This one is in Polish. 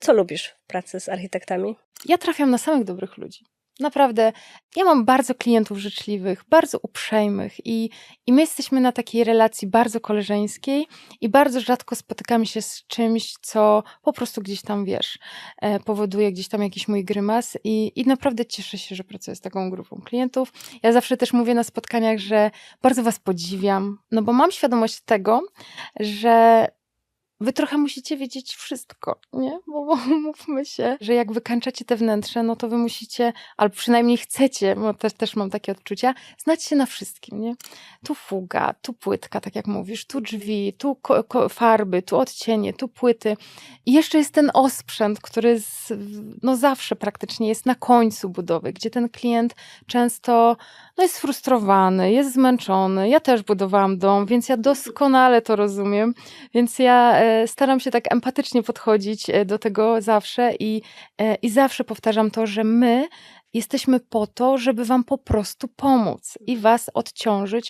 Co lubisz w pracy z architektami? Ja trafiam na samych dobrych ludzi. Naprawdę, ja mam bardzo klientów życzliwych, bardzo uprzejmych i, i my jesteśmy na takiej relacji bardzo koleżeńskiej i bardzo rzadko spotykamy się z czymś, co po prostu gdzieś tam, wiesz, e, powoduje gdzieś tam jakiś mój grymas i, i naprawdę cieszę się, że pracuję z taką grupą klientów. Ja zawsze też mówię na spotkaniach, że bardzo was podziwiam, no bo mam świadomość tego, że wy trochę musicie wiedzieć wszystko, nie? Bo, bo mówmy się, że jak wykańczacie te wnętrze, no to wy musicie, albo przynajmniej chcecie, bo też, też mam takie odczucia, znać się na wszystkim, nie? Tu fuga, tu płytka, tak jak mówisz, tu drzwi, tu farby, tu odcienie, tu płyty. I jeszcze jest ten osprzęt, który z, no zawsze praktycznie jest na końcu budowy, gdzie ten klient często no jest sfrustrowany, jest zmęczony. Ja też budowałam dom, więc ja doskonale to rozumiem. Więc ja e, staram się tak empatycznie podchodzić e, do tego zawsze i, e, i zawsze powtarzam to, że my jesteśmy po to, żeby wam po prostu pomóc i was odciążyć